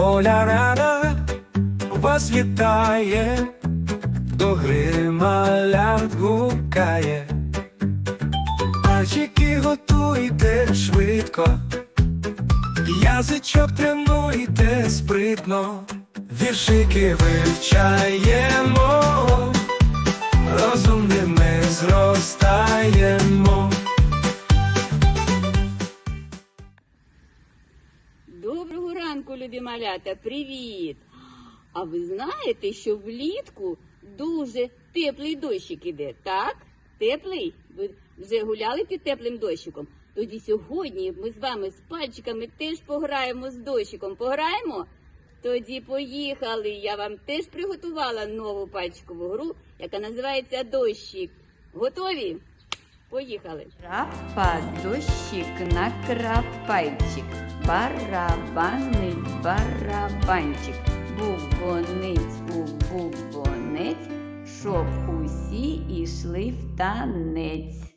Оля рада вас вітає, до гри малят гукає. Пальчики готуйте швидко, язичок тренуйте спритно, віршики вивчаємо, розумними зростаємо. Ранку, любі малята, привіт! А ви знаєте, що влітку дуже теплий дощик іде, так? Теплий? Ви вже гуляли під теплим дощиком? Тоді сьогодні ми з вами з пальчиками теж пограємо з дощиком. Пограємо? Тоді поїхали. Я вам теж приготувала нову пальчикову гру, яка називається Дощик. Готові? Поїхали. Крапа дощик на крапайчик, барабанить барабанчик, бубонець у бубонець, щоб усі ішли в танець.